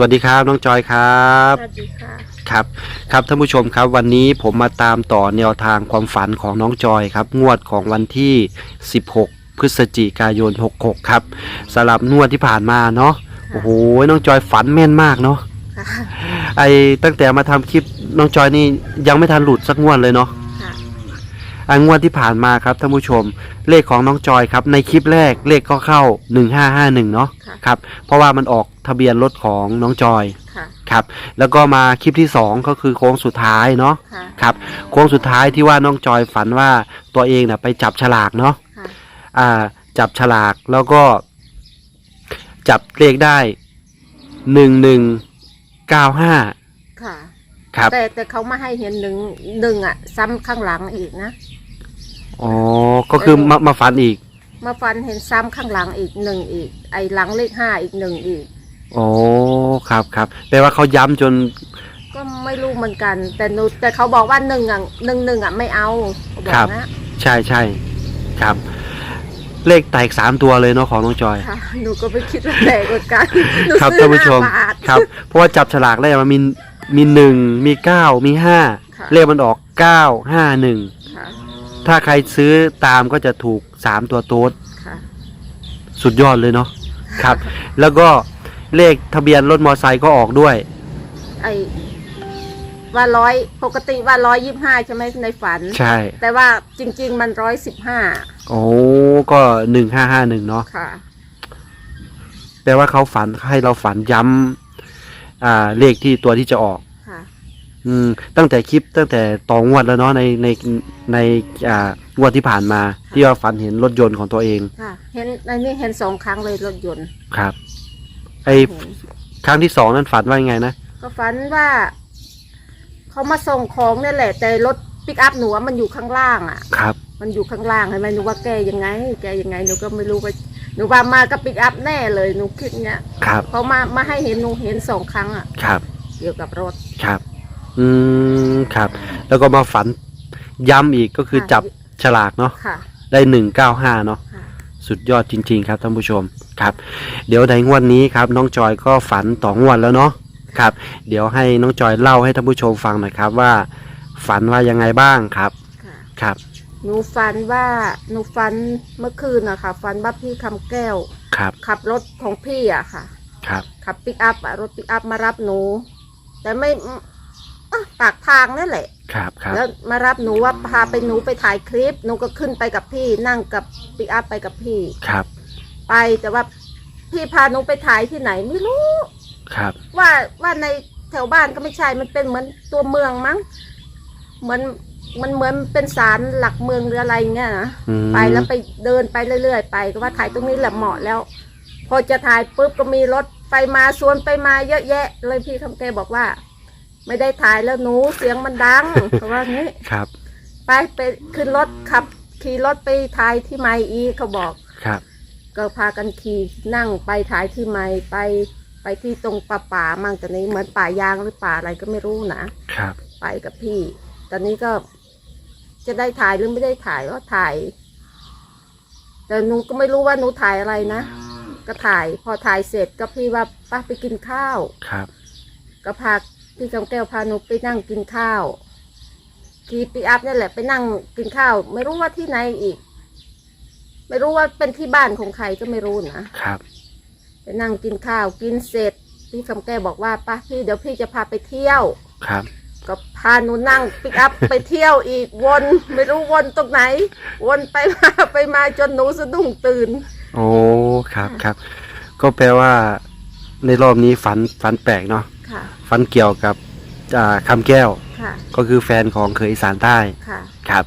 วัสดีครับน้องจอยครับ สวัสดีค่ะ ครับ ครับท่านผู้ชมครับวันนี้ผมมาตามต่อแนวทางความฝันของน้องจอยครับ งวดของวันที่ 16 พฤศจิกายน 66 ครับสำหรับงวดที่ผ่านมาเนาะโอ้โหน้องจอยฝันแม่นมากเนาะค่ะไอตั้งแต่มาทำคลิปน้องจอยนี่ยังไม่ทันหลุดสักงวดเลยเนาะค่ะ อันงวดที่ผ่านมาครับท่านผู้ชม เลขของน้องจอยครับ ในคลิปแรกเลขก็เข้า 1551เนาะค่ะ ครับเพราะว่ามันออกทะเบียนรถของน้องจอยค่ะ ครับ แล้วก็มาคลิปที่2ก็คือโค้งสุดท้ายเนาะค่ะ ครับโค้งสุดท้ายที่ว่าน้องจอยฝันว่าตัวเองน่ะไปจับฉลากเนาะ ค่ะ อ่าจับฉลากแล้วก็ จับเลขได้หนึ่งหนึ่งเก้าห้าค่ะ ครับ แต่แต่เขามาให้เห็นหนึ่งหนึ่งอะ ซ้ำข้างหลังอีกนะ อ๋อ ก็คือมามาฝันอีก มาฟันเห็นซ้ำข้างหลังอีกหนึ่งอีก ไอ้หลังเลขห้าอีกหนึ่งอีก อ๋อ ครับครับแปลว่าเขาย้ำจน ก็ไม่รู้เหมือนกัน แต่หนูแต่เขาบอกว่าหนึ่งอะหนึ่งหนึ่งอะไม่เอาเขาบอกนะใช่ใช่ ครับ เลขแตกสามตัวเลยเนาะของน้องจอย ค่ะ หนูก็ไม่คิดว่าแตกเหมือนกันหนูครับซื้อท่านผู้ชม ห้าบาท ครับ เพราะว่าจับฉลากได้มันมี มีหนึ่งมีเก้ามีห้าค่ะ เลขมันออกเก้าห้าหนึ่งค่ะ ถ้าใครซื้อตามก็จะถูกสามตัวโต๊ด ค่ะ สุดยอดเลยเนาะครับ แล้วก็เลขทะเบียนรถมอไซค์ก็ออกด้วย ไอ้ว่าร้อยปกติว่าร้อยยี่ห้าใช่ไหมในฝัน ใช่ แต่ว่าจริง ๆ มันร้อยสิบห้าโอ้ก็หนึ่งห้าห้าหนึ่งเนาะค่ะ แปลว่าเขาฝันให้เราฝันย้ำ อ่า เลขที่ตัวที่จะออก ค่ะ อืมตั้งแต่คลิปตั้งแต่ต่องวดแล้วเนาะในในในอ่างวดที่ผ่านมา ที่ว่าฝันเห็นรถยนต์ของตัวเองค่ะ เห็นในนี้เห็นสองครั้งเลยรถยนต์ครับ ไอเห็นครั้งที่สองนั้นฝันว่ายังไงนะก็ฝันว่า เขามาส่งของเนี่ยแหละ แต่รถปิกอัพหนูอะมันอยู่ข้างล่างอะ ครับ มันอยู่ข้างล่างเห็นไหมหนูว่าแกยังไง แกยังไงหนูก็ไม่รู้ว่า หนูว่ามากับปิกอัพแน่เลยหนูคิดเนี้ยครับ เขามามาให้เห็นหนูเห็นสองครั้งอะครับ เกี่ยวกับรถ ครับ อืมครับ แล้วก็มาฝันย้ำอีกก็คือค่ะ จับฉลากเนาะค่ะ ได้หนึ่งเก้าห้าเนาะ ค่ะ สุดยอดจริง ๆ ครับท่านผู้ชมครับ เดี๋ยวในงวดนี้ครับน้องจอยก็ฝันต่องวดแล้วเนาะครับ เดี๋ยวให้น้องจอยเล่าให้ท่านผู้ชมฟังหน่อยครับว่า ฝันว่ายังไงบ้างครับค่ะ ครับ หนูฝันว่าหนูฝันเมื่อคืนอะค่ะฝันว่าพี่คำแก้ว ครับ ขับรถของพี่อะค่ะ ครับ ขับปิกอัพอะรถปิกอัพมารับหนู แต่ไม่อะปากทางนั่นแหละ ครับครับ แล้วมารับหนูว่าพาไปหนูไปถ่ายคลิป หนูก็ขึ้นไปกับพี่ นั่งกับปิกอัพไปกับพี่ ครับ ไปแต่ว่าพี่พาหนูไปถ่ายที่ไหนไม่รู้ ครับ ว่าว่าในแถวบ้านก็ไม่ใช่ มันเป็นเหมือนตัวเมืองมั้ง เหมือน มันเหมือนเป็นศาลหลักเมืองหรืออะไรเงี้ยนะอืม ไปแล้วไปเดินไปเรื่อยๆ ไปก็ว่าถ่ายตรงนี้แหละเหมาะแล้ว พอจะถ่ายปุ๊บก็มีรถไปมาสวนไปมาเยอะแยะ เลยพี่คำแกบอกว่า ไม่ได้ถ่ายแล้วหนูเสียงมันดังเขาว่างี้ ครับ ไปไปขึ้นรถขับ ขี่รถไปถ่ายที่ไมอีกเขาบอก ครับ ก็พากันขี่นั่งไปถ่ายที่ไมไปไปที่ตรงป่าป่าๆมั่งตอนนี้เหมือนป่ายางหรือป่าอะไรก็ไม่รู้นะ ครับ ไปกับพี่ ตอนนี้ก็ จะได้ถ่ายหรือไม่ได้ถ่ายก็ถ่าย แต่หนูก็ไม่รู้ว่าหนูถ่ายอะไรนะ ก็ถ่าย พอถ่ายเสร็จก็พี่ว่าป้าไปกินข้าว ครับ ก็พาพี่กำแก้วพาหนูไปนั่งกินข้าวขี่ปีอัพนี่แหละไปนั่งกินข้าว ไม่รู้ว่าที่ไหนอีก ไม่รู้ว่าเป็นที่บ้านของใครก็ไม่รู้นะครับ ไปนั่งกินข้าวกินเสร็จ พี่คำแก้วบอกว่าป้าพี่เดี๋ยวพี่จะพาไปเที่ยวครับ ก็พาหนูนั่งปิกอัพไปเที่ยวอีกวนไม่รู้วนตรงไหน วนไปมาไปมาจนหนูสะดุ้งตื่น โอ้ครับครับ ก็แปลว่า ในรอบนี้ฝันฝันแปลกเนาะค่ะ ฝันเกี่ยวกับอ่าคำแก้ว ค่ะ ก็คือแฟนของเคยอีสานใต้ค่ะ ครับ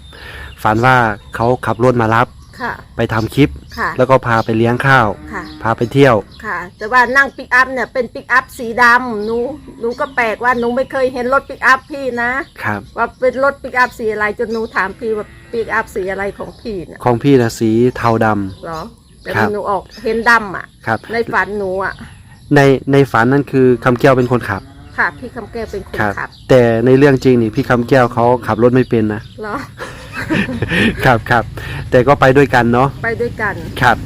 ฝันว่าเขาขับรถมารับ ค่ะ ไปทำคลิป ค่ะ แล้วก็พาไปเลี้ยงข้าว ค่ะ พาไปเที่ยว ค่ะ แต่ว่านั่งปิกอัพเนี่ยเป็นปิกอัพสีดำหนูหนูก็แปลกว่าหนูไม่เคยเห็นรถปิกอัพพี่นะ ครับ ว่าเป็นรถปิกอัพสีอะไรจนหนูถามพี่ว่าปิกอัพสีอะไรของพี่เนี่ยของพี่นะสีเทาดำ เหรอ แต่ครับหนูออกเห็นดำอะ ครับ ในฝันหนูอะ ในในฝันนั่นคือคำแก้วเป็นคนขับ ค่ะ พี่คำแก้วเป็นคนครับ ขับแต่ในเรื่องจริงนี่พี่คำแก้วเขาขับรถไม่เป็นนะ เหรอ ครับครับแต่ก็ไปด้วยกันเนาะไปด้วยกันครับ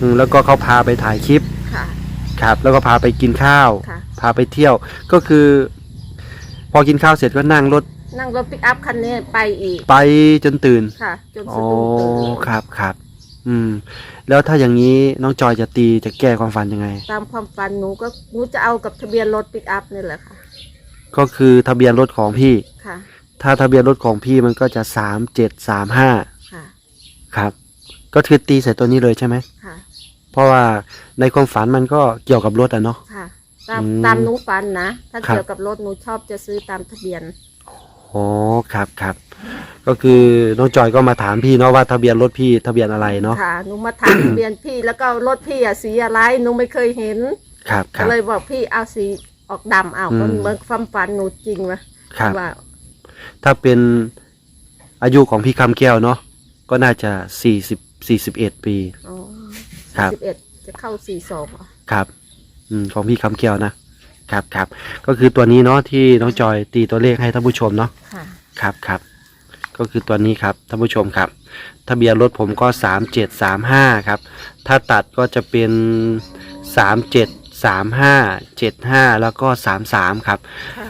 อืมแล้วก็เขาพาไปถ่ายคลิปค่ะ ครับ แล้วก็พาไปกินข้าว ค่ะ พาไปเที่ยวก็คือ พอกินข้าวเสร็จก็นั่งรถนั่งรถปิกอัพคันนี้ไปอีกไปจนตื่นค่ะ จนอ๋สะอดุ้งตื่นเลยครับครับอืม แล้วถ้าอย่างนี้น้องจอยจะตีจะแก้ความฝันยังไง ตามความฝันหนูก็หนูจะเอากับทะเบียนรถปิกอัพนี่แหละค่ะก็คือทะเบียนรถของพี่ ค่ะ ถ้าทะเบียนรถของพี่มันก็จะสามเจ็ดสามห้าค่ะ ครับ ก็คือตีใส่ตัวนี้เลยใช่ไหม ค่ะ เพราะว่าในความฝันมันก็เกี่ยวกับรถอะเนาะ ค่ะ ตามอืมตามหนูฝันนะ ถ้าครับ เกี่ยวกับรถหนูชอบจะซื้อตามทะเบียน อ๋อครับครับ ก็คือน้องจอยก็มาถามพี่เนาะว่าทะเบียนรถพี่ทะเบียนอะไรเนาะ ค่ะ หนูมาถาม ทะเบียนพี่แล้วก็รถพี่อะสีอะไร หนูไม่เคยเห็น ครับคก็รับ เลยบอกพี่เอาสีออกดำเอาอืมมันเหมือนความฝันหนูจริงไหมครับ ว่า ถ้าเป็นอายุของพี่คำแก้วเนาะก็น่าจะสี่สิบสี่สิบเอ็ดปี อ๋อครับสิบเอ็ดจะเข้าสี่สองเหรอครับอืมของพี่คำแก้วนะครับครับก็คือตัวนี้เนาะที่น้องจอยตีตัวเลขให้ท่านผู้ชมเนาะ ค่ะ ครับครับก็คือตัวนี้ครับท่านผู้ชมครับ ทะเบียนรถผมก็สามเจ็ดสามห้าครับ ถ้าตัดก็จะเป็นสามเจ็ดสามห้าเจ็ดห้าแล้วก็สามสามครับ ค่ะ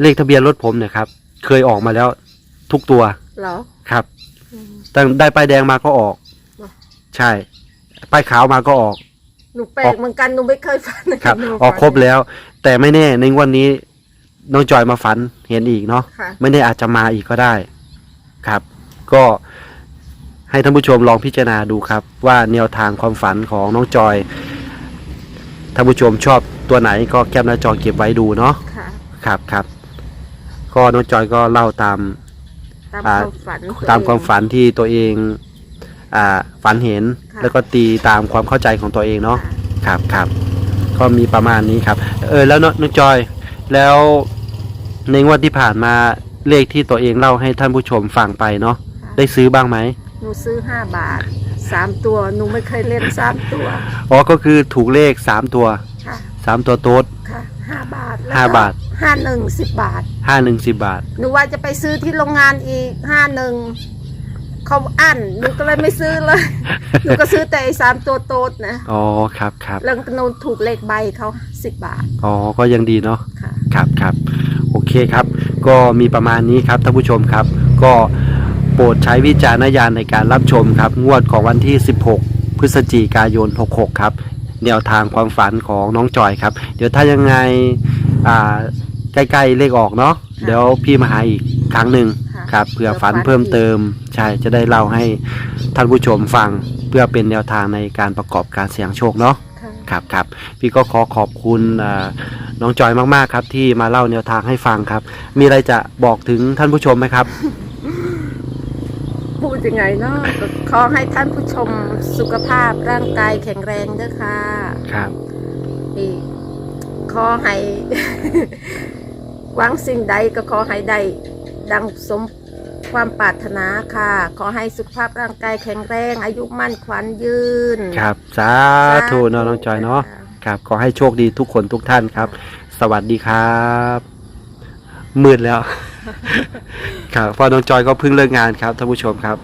เลขทะเบียนรถผมเนี่ยครับ เคยออกมาแล้ว ทุกตัวเหรอครับ อืม ตั้งได้ป้ายแดงมาก็ออก เหรอ ใช่ ป้ายขาวมาก็ออก หนูแปลกเหมือนกันหนูไม่เคยฝันนะครับ หนูออกครบแล้ว แต่ไม่แน่ในงวันนี้น้องจอยมาฝันเห็นอีกเนาะ ค่ะ ไม่แน่อาจจะมาอีกก็ได้ครับ ก็ให้ท่านผู้ชมลองพิจารณาดูครับ ว่าแนวทางความฝันของน้องจอยท่านผู้ชมชอบตัวไหนก็แคปหน้าจอเก็บไว้ดูเนาะค่ะ ครับครับ ก็น้องจอยก็เล่าตามตามอ่าความฝันตัวตามความเองฝันที่ตัวเองอ่าฝันเห็นค่ะแล้วก็ตีตามความเข้าใจของตัวเองเนาะค่ะครับครับก็มีประมาณนี้ครับ เออแล้วน้องน้องจอย แล้วในงวดที่ผ่านมาเลขที่ตัวเองเล่าให้ท่านผู้ชมฟังไปเนาะค่ะได้ซื้อบ้างไหมหนูซื้อห้าบาทสามตัวหนูไม่เคยเล่นสามตัวอ๋อก็คือถูกเลขสามตัวค่ะสามตัวโต๊ดค่ะห้าบาทห้าบาท ห้าหนึ่งสิบบาท ห้าหนึ่งสิบบาท หนูว่าจะไปซื้อที่โรงงานอีกห้าหนึ่งเขาอั้นหนูก็เลยไม่ซื้อเลย หนูก็ซื้อแต่ไอ้สามตัวโต๊ดนะอ๋อครับครับแล้วหนูถูกเลขใบเขาสิบบาท อ๋อก็ยังดีเนาะค่ะ ครับครับโอเคครับ ก็มีประมาณนี้ครับท่านผู้ชมครับ ก็โปรดใช้วิจารณญาณในการรับชมครับ งวดของวันที่ 16 พฤศจิกายน 66 ครับแนวทางความฝันของน้องจอยครับ เดี๋ยวถ้ายังไงอ่า ใกล้ๆเลขออกเนาะค่ะเดี๋ยวพี่มาหาอีกครั้งหนึ่งค่ะครับเผื่อเผื่อฝันฝันเพิ่มอีกเติมใช่จะได้เล่าให้ท่านผู้ชมฟังเพื่อเป็นแนวทางในการประกอบการเสี่ยงโชคเนาะค่ะครับครับพี่ก็ขอขอบคุณอ่าน้องจอยมากๆครับที่มาเล่าแนวทางให้ฟังครับ มีอะไรจะบอกถึงท่านผู้ชมไหมครับ พูดยังไงเนาะก็ขอให้ท่านผู้ชมสุขภาพร่างกายแข็งแรงด้วยค่ะครับนี่ขอให้ หวังสิ่งใดก็ขอให้ได้ดังสมความปรารถนาค่ะ ขอให้สุขภาพร่างกายแข็งแรง อายุมั่นขวัญยืน ครับสาธุเนาะน้องจอยเนาะครับ ขอให้โชคดีทุกคนทุกท่านครับ สวัสดีครับมืดแล้ว ครับเพอน้องจอยก็เพิ่งเลิกงานครับท่านผู้ชมครับ